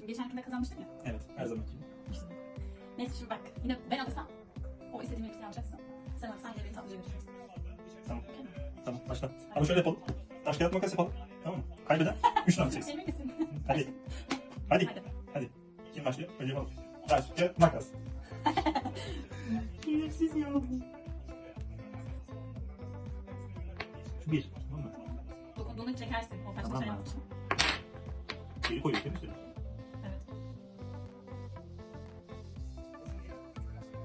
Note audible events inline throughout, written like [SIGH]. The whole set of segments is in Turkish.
Şimdi geçen gün de kazanmıştım ya. Evet her zamanki. İşte. Neyse şimdi bak. Yine ben alırsam o istediğim elbiseyi alacaksın. Sen alırsan yine beni tatlıya götüreceksin. Tamam. Tamam başla. Ama şöyle yapalım. Taş kağıt makas yapalım. Tamam mı? Kaybeden 3 [LAUGHS] tane çeksin. Emin misin? Hadi. Hadi. Hadi. Hadi. Kim başlıyor? Önce yapalım. Taş kağıt makas. Gereksiz ya. Şu bir. Tamam mı? Dokunduğunu çekersin. O taşta Tamam şey mı? yapmışım. Şeyi koyuyor değil mi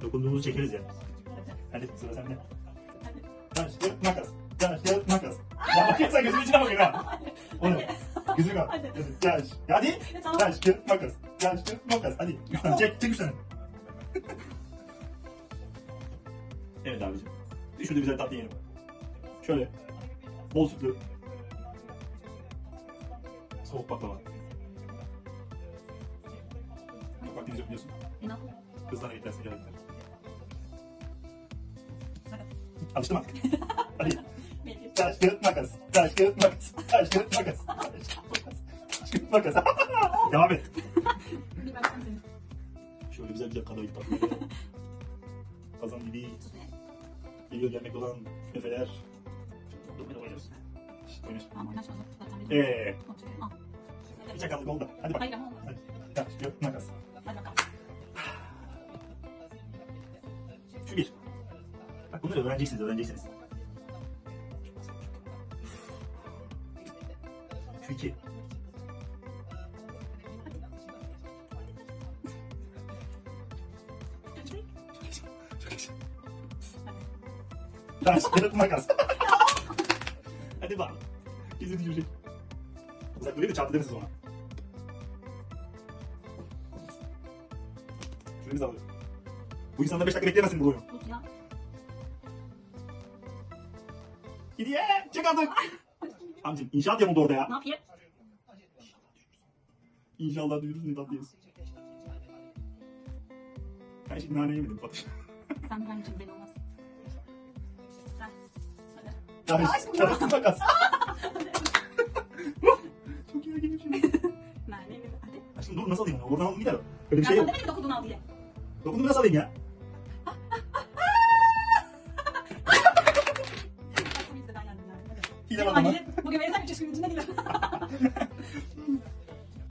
Dokunduğumuzu çekeriz yani. Hadi sıra sende. Hadi. Taş kağıt makas. Taş kağıt makas. Ya bakıyorsan gözümün içine bakıyor ha. Onu. Gözünü kal. Hadi. Taş. Hadi. E, Tamam. Taş kağıt makas. Taş kağıt makas. Hadi. Üç tane çek. Çek üç tane. evet abicim. Şurada güzel tatlı yiyelim. Şöyle. Bol sütlü. Soğuk baklava. Vaktimiz yok biliyorsun. İnan. Kızlara gitlersin gerekler. Alıştım artık. [LAUGHS] Hadi. Taş kağıt makas. Taş kağıt makas. Taş kağıt makas. Taş kağıt makas. [LAUGHS] Devam et. Bir baksana senin. Şöyle güzel güzel kadayıf tatlı. [LAUGHS] Kazan gibi geliyor gelmek olan. Çok mutlu oynuyoruz. Şşt, oynuyoruz. Tamam biliyorum. Eee. Bir çakallık oldu. Hadi bak. Hayır ama olmaz. Hadi. Taş kağıt makas. Hadi bakalım. Şu bir. Bunları öğreneceksiniz, öğreneceksiniz. Şu iki. Taş, kağıt, makas. Hadi bak. Bizi düşürecek. Uzak durayım da çarptı demesin sonra. Şunu biz alıyoruz. Bu insanlar 5 dakika beklemesin bu oyunu. Ya. Gidiye çek artık. Amcım inşaat yamuldu orada ya. Ne yapayım? İnşallah duyururuz ne tatlıyız. Ben şimdi nane yemedim Fatih. Sen için belli olmaz. Aşkım taş, makas. Çok iyi gelmiş şimdi. Nerede yedin? Hadi. Aşkım dur nasıl alayım onu? Oradan alıp gider o. Öyle bir şey yok. demedin mi dokunduğunu al diye. Dokundum nasıl alayım ya? Hilal o zaman. Bugün verirsen 300 gün içinde Hilal.